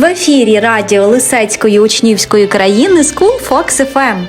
В ефірі радіо Лисецької учнівської країни School Fox FM.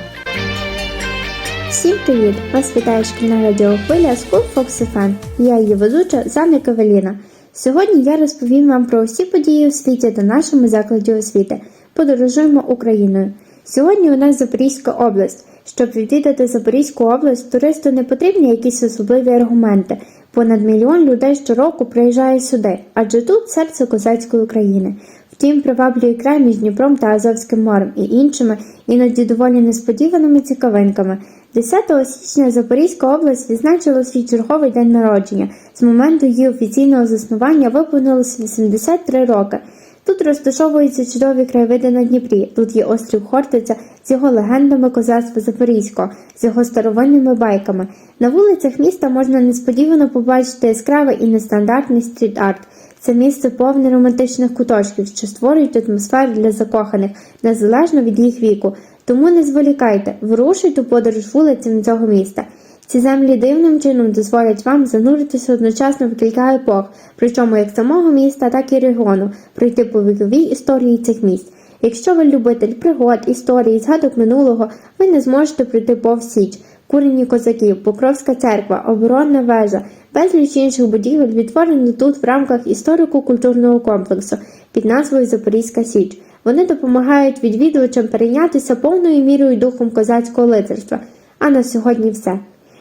Всім привіт! Вас вітає шкільна радіохвиля School Fox FM. Я її ведуча Занна Кавеліна. Сьогодні я розповім вам про усі події у світі та нашому закладі освіти. Подорожуємо Україною. Сьогодні у нас Запорізька область. Щоб відвідати Запорізьку область, туристу не потрібні якісь особливі аргументи. Понад мільйон людей щороку приїжджає сюди, адже тут серце козацької України. Втім, приваблює край між Дніпром та Азовським морем і іншими, іноді доволі несподіваними цікавинками. 10 січня Запорізька область відзначила свій черговий день народження. З моменту її офіційного заснування виповнилося 83 роки. Тут розташовуються чудові краєвиди на Дніпрі. Тут є острів Хортиця з його легендами козацтва Запорізького, з його старовинними байками. На вулицях міста можна несподівано побачити яскравий і нестандартний стріт-арт. Це місце повне романтичних куточків, що створюють атмосферу для закоханих, незалежно від їх віку. Тому не зволікайте, вирушуйте у подорож вулицями цього міста. Ці землі дивним чином дозволять вам зануритися одночасно в кілька епох, причому як самого міста, так і регіону, пройти по віковій історії цих місць. Якщо ви любитель пригод, історії, згадок минулого, ви не зможете пройти повз Січ, курені козаків, Покровська церква, оборонна вежа, безліч інших будівель відтворені тут в рамках історико-культурного комплексу під назвою Запорізька Січ. Вони допомагають відвідувачам перейнятися повною мірою духом козацького лицарства. А на сьогодні все.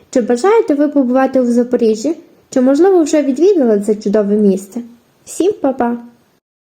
Чи бажаєте ви побувати у Запоріжжі? Чи можливо вже відвідали це чудове місце? Всім па-па!